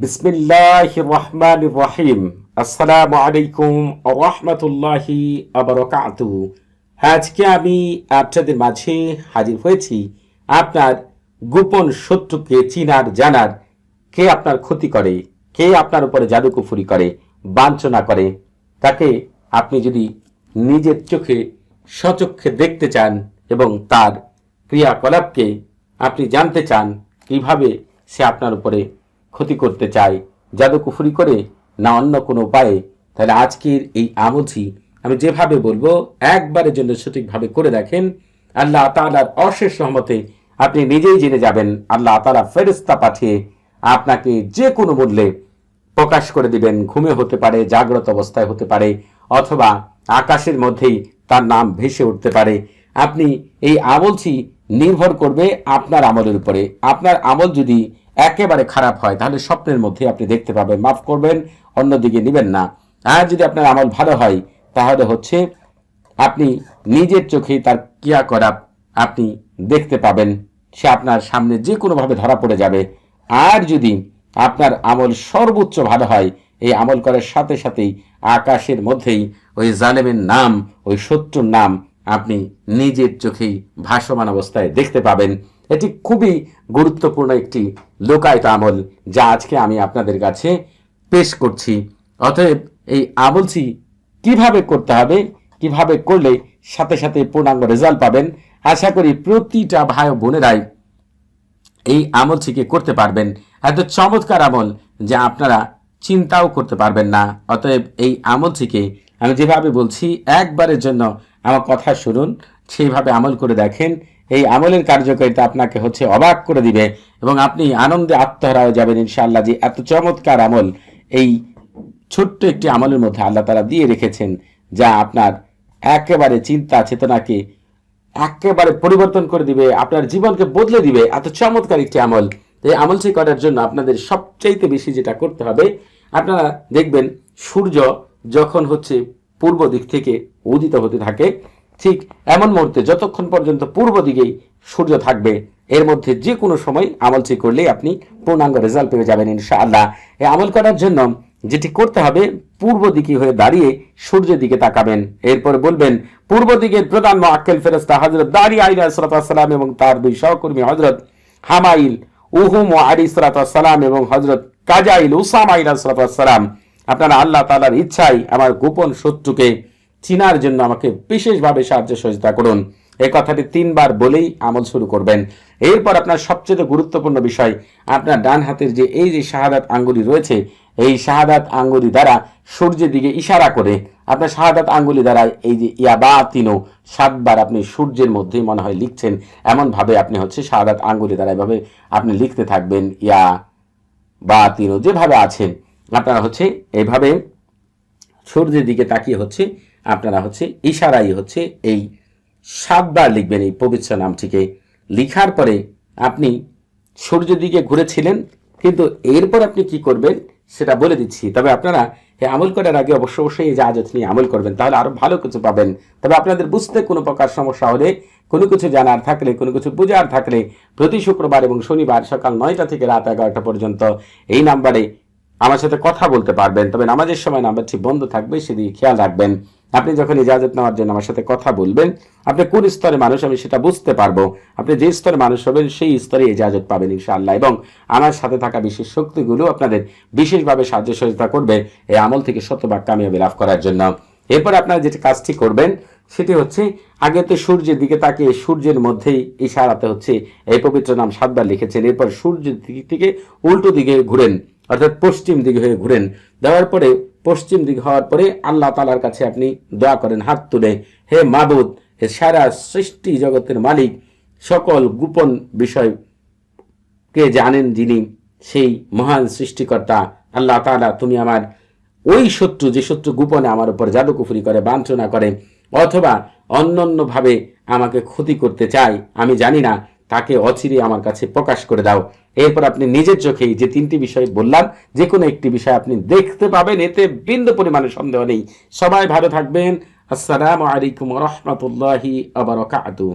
বিসমিল্লাহ রহমান রহিম। আসসালামু আলাইকুম রহমতুল্লাহি আবরকাতু আজকে আমি আপনাদের মাঝে হাজির হয়েছি আপনার গোপন শত্রুকে চিনার, জানার, কে আপনার ক্ষতি করে, কে আপনার উপরে জাদুকুফুরি করে, বাঞ্ছনা করে, তাকে আপনি যদি নিজের চোখে সচক্ষে দেখতে চান এবং তার ক্রিয়াকলাপকে আপনি জানতে চান, কীভাবে সে আপনার উপরে ক্ষতি করতে চায়, জাদুকুফুরি করে না অন্য কোনো উপায়ে, তাহলে আজকের এই আমলটি আমি যেভাবে বলব, একবারের জন্য সঠিকভাবে করে দেখেন। আল্লাহ তাআলার অশেষ সহমতে আপনি নিজেই জেনে যাবেন, আল্লাহ তালা ফেরেস্তা পাঠিয়ে আপনাকে যে কোনো মূল্যে প্রকাশ করে দিবেন, ঘুমে হতে পারে, জাগ্রত অবস্থায় হতে পারে, অথবা আকাশের মধ্যেই তার নাম ভেসে উঠতে পারে। আপনি এই আমলটি নির্ভর করবে আপনার আমলের উপরে। আপনার আমল যদি একেবারে খারাপ হয়, তাহলে স্বপ্নের মধ্যে আপনি দেখতে পাবেন, মাফ করবেন, অন্যদিকে নেবেন না। আর যদি আপনার আমল ভালো হয়, তাহলে হচ্ছে আপনি নিজের চোখে তার ক্রিয়াকলাপ আপনি দেখতে পাবেন। সে আপনার সামনে যে কোনোভাবে ধরা পড়ে যাবে। আর যদি আপনার আমল সর্বোচ্চ ভালো হয়, এই আমল করার সাথে সাথেই আকাশের মধ্যেই ওই জালেমের নাম, ওই শত্রুর নাম আপনি নিজের চোখেই ভাসমান অবস্থায় দেখতে পাবেন। এটি খুবই গুরুত্বপূর্ণ একটি লোকায়ত আমল যা আজকে আমি আপনাদের কাছে পেশ করছি। অতএব এই আমলটি কীভাবে করতে হবে, কীভাবে করলে সাথে সাথে পূর্ণাঙ্গ রেজাল্ট পাবেন, আশা করি প্রতিটা ভাই বোনেরাই এই আমল থেকে করতে পারবেন। এত চমৎকার আমল যা আপনারা চিন্তাও করতে পারবেন না। অতএব এই আমল থেকে আমি যেভাবে বলছি, একবারের জন্য আমার কথা শুনুন, সেইভাবে আমল করে দেখেন। এই আমলের কার্যকারিতা আপনাকে হচ্ছে অবাক করে দিবে এবং আপনি আনন্দে আত্মহারা হয়ে যাবেন ইনশাআল্লাহ যে এত চমৎকার আমল এই ছোট্ট একটি আমলের মধ্যে আল্লাহ তারা দিয়ে রেখেছেন, যা আপনার একেবারে চিন্তা চেতনাকে একেবারে পরিবর্তন করে দিবে, আপনার জীবনকে বদলে দিবে। এত চমৎকার একটি আমল। এই আমলটি করার জন্য আপনাদের সবচাইতে বেশি যেটা করতে হবে, আপনারা দেখবেন সূর্য যখন হচ্ছে পূর্ব দিক থেকে উদিত হতে থাকে। ঠিক এমন মুহূর্তে যতক্ষণ পর্যন্ত পূর্ব দিকেই সূর্য থাকবে, এর মধ্যে যে কোনো সময় আমলটি করলে আপনি পূর্ণাঙ্গ রেজাল্ট পেয়ে যাবেন ইনশাআল্লাহ। এই আমল করার জন্য যেটি করতে হবে, পূর্ব দিকে হয়ে দাঁড়িয়ে সূর্যের দিকে তাকাবেন। এরপরে বলবেন, পূর্ব দিকের প্রধান আক্কেল ফেরস্তা হজরত দাঁড়িয়ে আইন সালাম এবং তার দুই সহকর্মী হজরত হামাইল উহুম ও আলী সালাম এবং হজরত কাজাইল উসাম আইন সালাম আপনারা আল্লাহ তালার ইচ্ছাই আমার গোপন শত্রুকে চিনার জন্য আমাকে বিশেষভাবে সাহায্য সহযোগিতা করুন। এই কথাটি তিনবার বলেই আমল শুরু করবেন। এরপর আপনার সবচেয়ে গুরুত্বপূর্ণ বিষয়, আপনার ডান হাতের যে এই যে শাহাদাত আঙ্গুলি রয়েছে, এই শাহাদাত আঙ্গুলি দ্বারা সূর্যের দিকে ইশারা করে আপনার শাহাদাত আঙ্গুলি দ্বারা এই যে ইয়াবা তিনো সাতবার আপনি সূর্যের মধ্যেই মনে হয় লিখছেন, এমনভাবে আপনি হচ্ছে শাহাদাত আঙ্গুলি দ্বারা এভাবে আপনি লিখতে থাকবেন ইয়া বা তিনো যেভাবে আছেন। আপনারা হচ্ছে এইভাবে সূর্যের দিকে তাকিয়ে হচ্ছে আপনারা হচ্ছে ইশারাই হচ্ছে এই সাতবার লিখবেন এই পবিত্র নামটিকে। লিখার পরে আপনি সূর্যের দিকে ঘুরেছিলেন, কিন্তু এরপর আপনি কি করবেন সেটা বলে দিচ্ছি। তবে আপনারা এই আমল করার আগে অবশ্য অবশ্যই এই জাহাজত নিয়ে আমল করবেন, তাহলে আরও ভালো কিছু পাবেন। তবে আপনাদের বুঝতে কোনো প্রকার সমস্যা হলে, কোনো কিছু জানার থাকলে, কোনো কিছু বোঝার থাকলে প্রতি শুক্রবার এবং শনিবার সকাল নয়টা থেকে রাত এগারোটা পর্যন্ত এই নাম্বারে আমার সাথে কথা বলতে পারবেন, তবে নামাজের সময় নাম্বারটি বন্ধ থাকবে, সেদিকে খেয়াল রাখবেন। আপনি যখন ইজাজত নেওয়ার জন্য আমার সাথে কথা বলবেন, আপনি কোন স্তরে মানুষ আমি সেটা বুঝতে পারব। আপনি যে স্তরে মানুষ হবেন, সেই স্তরে ইজাজত পাবেন ইনশাআল্লাহ। এবং আমার সাথে থাকা বিশেষ শক্তিগুলো আপনাদের বিশেষভাবে সাহায্য সহযোগিতা করবে এই আমল থেকে শতভাগ কামিয়াবি লাভ করার জন্য। এরপর আপনারা যেটা কাজটি করবেন, সেটি হচ্ছে, আগে তো সূর্যের দিকে তাকিয়ে সূর্যের মধ্যেই ইশারাতে হচ্ছে, এই পবিত্র নাম সাতবার লিখেছেন, এরপর সূর্যের দিক থেকে উল্টো দিকে ঘুরেন। অর্থাৎ পশ্চিম দিকে হয়ে ঘুরেন। দেওয়ার পরে, পশ্চিম দিক হওয়ার পরে আল্লাহ তালার কাছে আপনি দোয়া করেন, হাত তুলে, হে মাবুদ, হে সারা সৃষ্টি জগতের মালিক, সকল গোপন বিষয় কে জানেন যিনি সেই মহান সৃষ্টিকর্তা, আল্লাহ তালা তুমি আমার ওই শত্রু, যে শত্রু গোপনে আমার উপর জাদুকুফুরি করে, বাঞ্ছনা করে, অথবা অন্যান্যভাবে আমাকে ক্ষতি করতে চায়, আমি জানি না। তাকে অচিরে আমার কাছে প্রকাশ করে দাও। এরপর আপনি নিজের চোখেই যে তিনটি বিষয় বললাম, যে কোনো একটি বিষয় আপনি দেখতে পাবেন, এতে বিন্দু পরিমাণে সন্দেহ নেই। সবাই ভালো থাকবেন। আসসালামু আলাইকুম রহমতুল্লাহি আবরকাতু